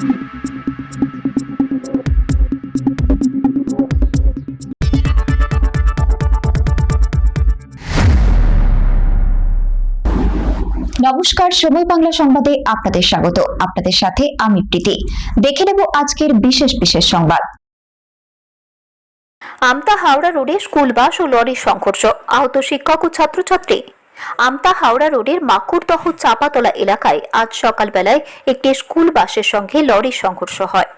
নমস্কার, সময় বাংলা সংবাদে আপনাদের স্বাগত। আপনাদের সাথে আমি প্রীতি। দেখে নেব আজকের বিশেষ বিশেষ সংবাদ। আমতা হাওড়া রোডে স্কুল বাস ও লরির সংঘর্ষ। আহত শিক্ষক ও ছাত্রছাত্রী আমতা হাওড়া রোডের মাকুরদহ চাপাতলা এলাকায় আজ সকালবেলায় একটি স্কুল বাসের সঙ্গে লরির সংঘর্ষ হয়।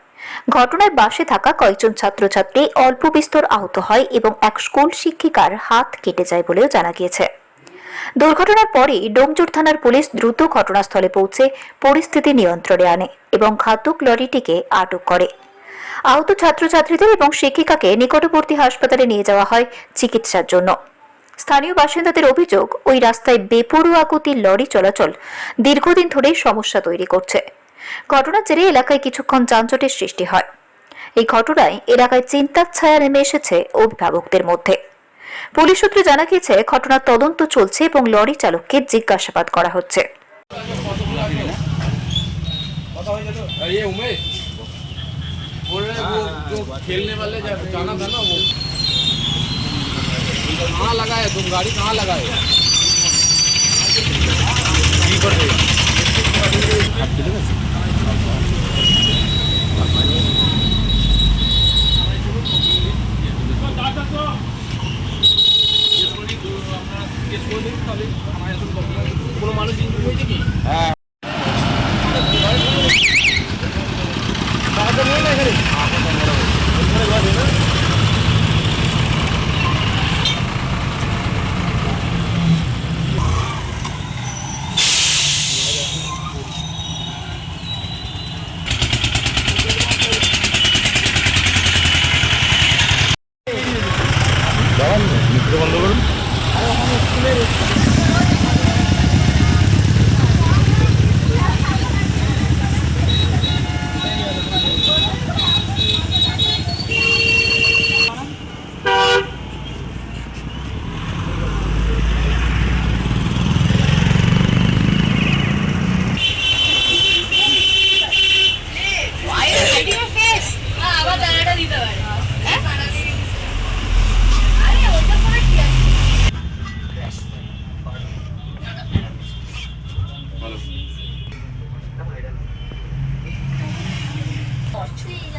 ঘটনায় বাসে থাকা কয়েকজন ছাত্রছাত্রী অল্প বিস্তর আহত হয় এবং এক স্কুল শিক্ষিকার হাত কেটে যায় বলেও জানা গিয়েছে। দুর্ঘটনার পরেই ডোমজুর থানার পুলিশ দ্রুত ঘটনাস্থলে পৌঁছে পরিস্থিতি নিয়ন্ত্রণে আনে এবং ঘাতক লরিটিকে আটক করে। আহত ছাত্রছাত্রীদের এবং শিক্ষিকাকে নিকটবর্তী হাসপাতালে নিয়ে যাওয়া হয় চিকিৎসার জন্য। স্থানীয় বাসিন্দাদের অভিযোগ ওই রাস্তায় বেপরোয়া গতির লরি চলাচল দীর্ঘদিন ধরেই সমস্যা তৈরি করছে ঘটনার জেরে এলাকায় কিছুক্ষণ যানজটের সৃষ্টি হয় এই ঘটনায় এলাকায় চিন্তার ছায়া নেমে এসেছে অভিভাবকদের মধ্যে পুলিশ সূত্রে জানা গিয়েছে ঘটনার তদন্ত চলছে এবং লরি চালককে জিজ্ঞাসাবাদ করা হচ্ছে ये उमेश बोल रहे वो जो खेलने वाले जब जाना था ना वो कहाँ लगाए तुम गाड़ी कहाँ लगाए की कर रहे কোনো মানুষ ইনজুরি হয়েছে কি আবার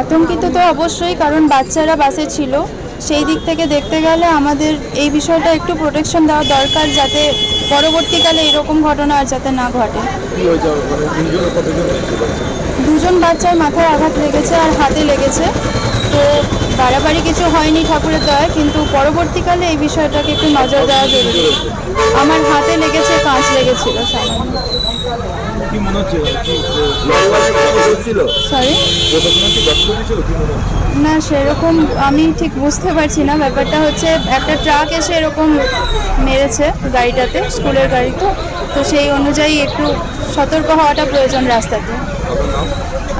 আতঙ্কিত তো অবশ্যই কারণ বাচ্চারা বাসে ছিল। সেই দিক থেকে দেখতে গেলে আমাদের এই বিষয়টা একটু প্রোটেকশন দেওয়া দরকার যাতে পরবর্তীকালে এরকম ঘটনা আর যাতে না ঘটে। দুজন বাচ্চার মাথায় আঘাত লেগেছে আর হাতে লেগেছে। তো বাড়াবাড়ি কিছু হয়নি ঠাকুরের দয়া কিন্তু পরবর্তীকালে এই বিষয়টাকে একটু নজর দেওয়া জরুরি। আমার হাতে লেগেছে কাঁচ লেগেছিল সামান্য। না সেরকম আমি ঠিক বুঝতে পারছি না। ব্যাপারটা হচ্ছে একটা ট্রাক এসে এরকম মেরেছে গাড়িটাতে স্কুলের গাড়িতে। তো সেই অনুযায়ী একটু সতর্ক হওয়াটা প্রয়োজন রাস্তাতে।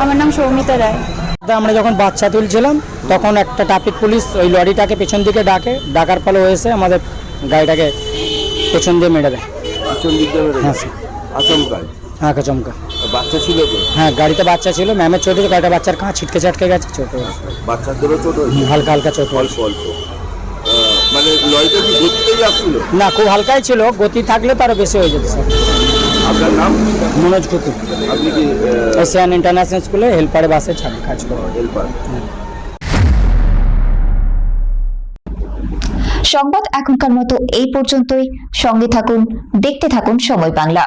আমার নাম সৌমিতা রায়। আমরা যখন বাচ্চা তুলছিলাম তখন একটা ট্রাফিক পুলিশ ওই লরিটাকে পেছন দিকে ডাকে ডাকার ফলে এসে আমাদের গাড়িটাকে পেছন দিয়ে মেরে দেয়। পিছন দিক দিয়ে মেরে হ্যাঁ। স্যার। আচমকায় আঁকা চমকা বাচ্চা ছিল তো? হ্যাঁ গাড়িতে বাচ্চা ছিল ম্যামের চোট হয়েছে গাড়িটা বাচ্চার কাঁ ছিটকে চাটকে গেছে চোট হয়েছে। বাচ্চাদেরও ছোট হয়েছে? হালকা হালকা চোট অল্প হয়েছে। অল্প আহ, মানে লরিটা কি না খুব হালকাই ছিল গতি থাকলে তো আরও বেশি হয়ে যেত স্যার। নাম? মনোজ কুতু আপনি কি এশিয়ান ইন্টারন্যাশনাল স্কুলে হেল্পারে বাসে কাজ করেন হেল্পার। সংবাদ এখনকার মতো এই পর্যন্তই। সঙ্গে থাকুন দেখতে থাকুন সময় বাংলা।